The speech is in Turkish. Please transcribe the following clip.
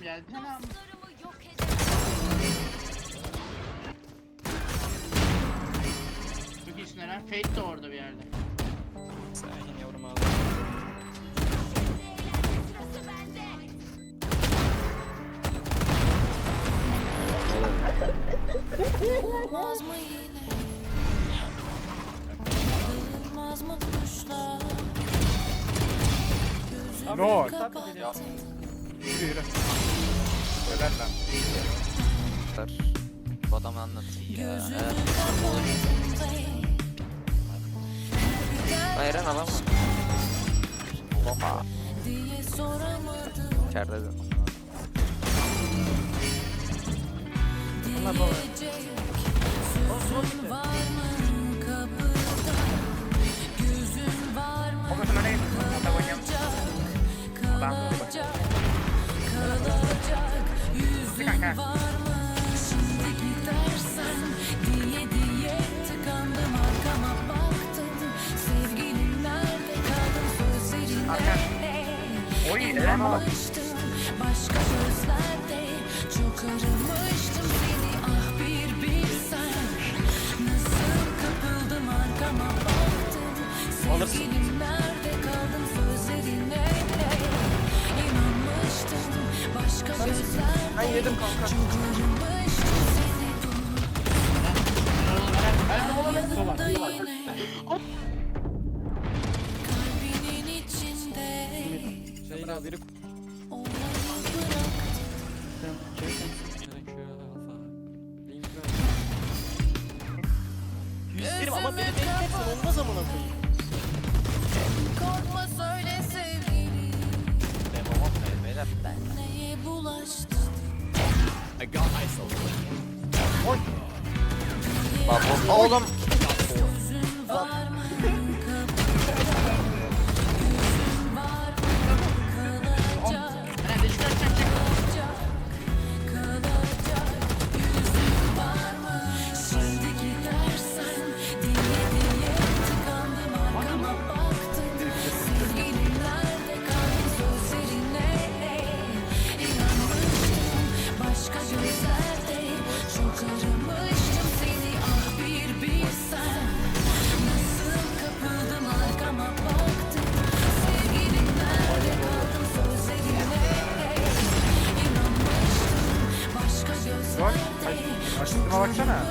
Dostlarımı yok edemem. Çok iyisin Eren. Fate de orada bir yerde. Sakin yavrum bende. Olmaz mı yine? Duyulmaz mı kuşlar? Gözümü Lord. Yürü yürü. Helal lan. Dur. Bu adam anlatıyor ya. Evet. Hayır alamam. Oha. İçeride de. diyecek sözün var baba. İnanmıştım başka sözlerde çok aramıştım seni ah bir bilsen nasıl kapıldım arkama baktım sevgilim nerede kaldın sözlerin nerede İnanmıştım başka sözlerde Ben yedim kanka. çok aramıştım seni bu da yine Ya biri olanı bıraktım gerekiyor alfa. Link ver. 120 ama beni bekletsin olmaz amına koyayım. Korkma söyle sevgilim Demo atmayın beyler. Ben neye bulaştım Bak oğlum. Bak, aç, açtığıma baksana.